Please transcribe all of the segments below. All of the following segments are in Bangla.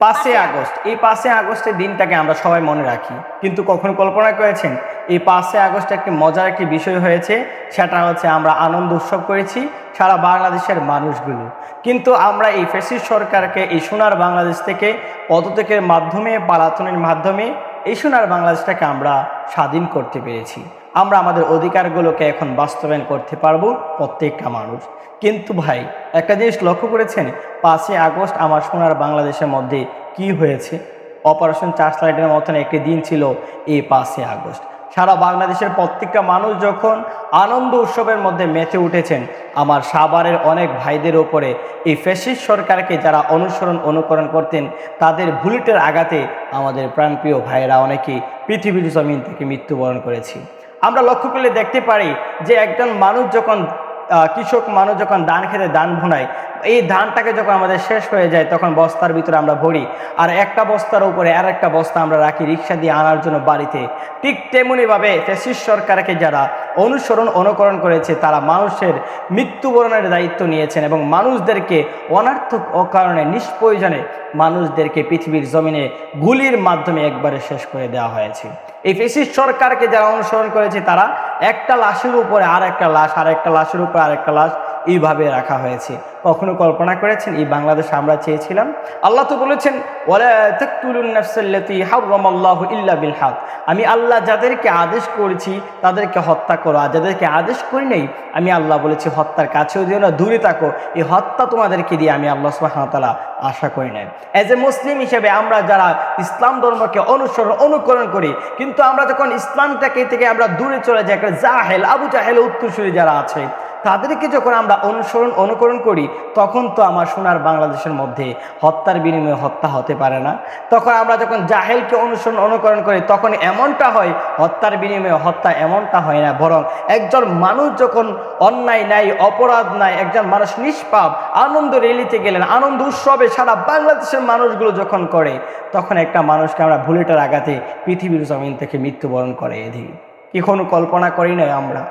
পাঁচই আগস্ট। এই পাঁচই আগস্টের দিনটাকে আমরা সবাই মনে রাখি। কিন্তু কখন কল্পনা করেছেন? এই পাঁচই আগস্ট একটি মজার একটি বিষয় হয়েছে সেটা হচ্ছে আমরা আনন্দ উৎসব করেছি সারা বাংলাদেশের মানুষগুলো। কিন্তু আমরা এই ফেসিস সরকারকে এই সোনার বাংলাদেশ থেকে পদত্যাগের মাধ্যমে পালাতনের মাধ্যমে এই সোনার বাংলাদেশটাকে আমরা স্বাধীন করতে পেরেছি। আমরা আমাদের অধিকারগুলোকে এখন বাস্তবায়ন করতে পারব প্রত্যেকটা মানুষ। কিন্তু ভাই, একটা জিনিস লক্ষ্য করেছেন? পাঁচই আগস্ট আমার সোনার বাংলাদেশের মধ্যে কি হয়েছে? অপারেশন চার্জলাইটের মতন একটি দিন ছিল এই পাঁচই আগস্ট। সারা বাংলাদেশের প্রত্যেকটা মানুষ যখন আনন্দ উৎসবের মধ্যে মেতে উঠেছেন, আমার সাভারের অনেক ভাইদের ওপরে এই ফ্যাসিস্ট সরকারকে যারা অনুসরণ, অনুকরণ করতেন, তাদের বুলেটের আঘাতে আমাদের প্রাণপ্রিয় ভাইয়েরা অনেকেই পৃথিবীর জমিন থেকে মৃত্যুবরণ করেছি। আমরা লক্ষ্য করলে দেখতে পারি যে একজন মানুষ যখন কৃষক মানুষ যখন দান খেতে দান ভুনায় এই ধানটাকে যখন আমাদের শেষ হয়ে যায়, তখন বস্তার ভিতরে আমরা ভরি। আর একটা বস্তার উপরে আর একটা বস্তা আমরা রাখি রিক্সা দিয়ে আনার জন্য বাড়িতে। ঠিক তেমনিভাবে ফ্যাসিস্ট সরকারকে যারা অনুসরণ, অনুকরণ করেছে, তারা মানুষের মৃত্যুবরণের দায়িত্ব নিয়েছেন এবং মানুষদেরকে অনার্থক অকারণে, নিষ্প্রয়োজনে মানুষদেরকে পৃথিবীর জমিনে গুলির মাধ্যমে একবারে শেষ করে দেওয়া হয়েছে। এই ফেসিস্ট সরকারকে যারা অনুসরণ করেছে, তারা একটা লাশের উপরে আর একটা লাশ আর একটা লাশের উপরে আর একটা লাশ এইভাবে রাখা হয়েছে। কখনো কল্পনা করেছেন? এই বাংলাদেশ আমরা চেয়েছিলাম। আল্লাহ তো বলেছেন বিল আমি আল্লাহ যাদেরকে আদেশ করেছি, তাদেরকে হত্যা করো। আর যাদেরকে আদেশ করি নাই, আমি আল্লাহ বলেছি, হত্যার কাছেও দিও না, দূরে থাকো। এই হত্যা তোমাদেরকে দিয়ে আমি আল্লাহ ওয়া আশা করি নাই। অ্যাজ এ মুসলিম হিসেবে আমরা যারা ইসলাম ধর্মকে অনুসরণ, অনুকরণ করি, কিন্তু আমরা যখন ইসলামটাকে থেকে আমরা দূরে চলে যাই, একটা জাহেল, আবু জাহেল উত্তরসূরি যারা আছে তাদেরকে যখন আমরা অনুসরণ, অনুকরণ করি, তখন তো আমার সোনার বাংলাদেশের মধ্যে হত্যার বিনিময়ে হত্যা হতে পারে না। তখন আমরা যখন জাহেলকে অনুসরণ, অনুকরণ করি, তখন এমনটা হয়, হত্যার বিনিময়ে হত্যা এমনটা হয় না, বরং একজন মানুষ যখন অন্যায় নাই অপরাধ নাই একজন মানুষ নিষ্পাপ, আনন্দ রেলিতে গেলেন, আনন্দ উৎসবে সারা বাংলাদেশের মানুষগুলো যখন করে, তখন একটা মানুষকে আমরা বুলেটের আঘাতে পৃথিবীর জমিন থেকে মৃত্যুবরণ করে এদিকে কি কোনো কল্পনা করি নাই আমরা?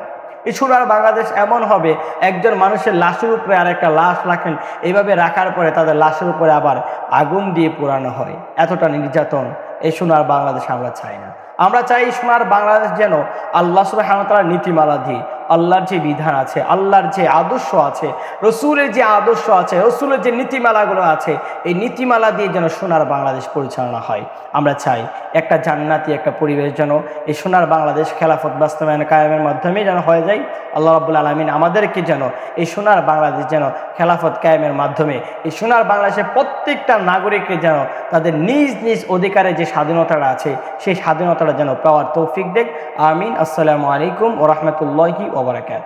সোনার বাংলাদেশ এমন হবে, একজন মানুষের লাশের উপরে আর একটা লাশ রাখেন, এইভাবে রাখার পরে তাদের লাশের উপরে আবার আগুন দিয়ে পোড়ানো হয়। এতটা নির্যাতন। এই সোনার বাংলাদেশ আমরা চাই না। আমরা চাই সোনার বাংলাদেশ যেন আল্লাহ সুবাহতালার নীতিমালা দিয়ে আল্লাহর যে বিধান আছে, আল্লাহর যে আদর্শ আছে, রসুলের যে আদর্শ আছে, রসুলের যে নীতিমালাগুলো আছে, এই নীতিমালা দিয়ে যেন সোনার বাংলাদেশ পরিচালনা হয়। আমরা চাই একটা জান্নাতি একটা পরিবেশ যেন এই সোনার বাংলাদেশ খেলাফত বাস্তবায়ন কায়েমের মাধ্যমে যেন হয়ে যায়। আল্লাহ রাবুল আলমিন আমাদেরকে যেন এই সোনার বাংলাদেশ যেন খেলাফত কায়েমের মাধ্যমে এই সোনার বাংলাদেশের প্রত্যেকটা নাগরিককে যেন তাদের নিজ নিজ অধিকারে যে স্বাধীনতাটা আছে, সেই স্বাধীনতাটা যেন পাওয়ার তৌফিক দেখ আমিন। আসসালামু আলাইকুম ও রহমতুল্লাহি ওবরাকাত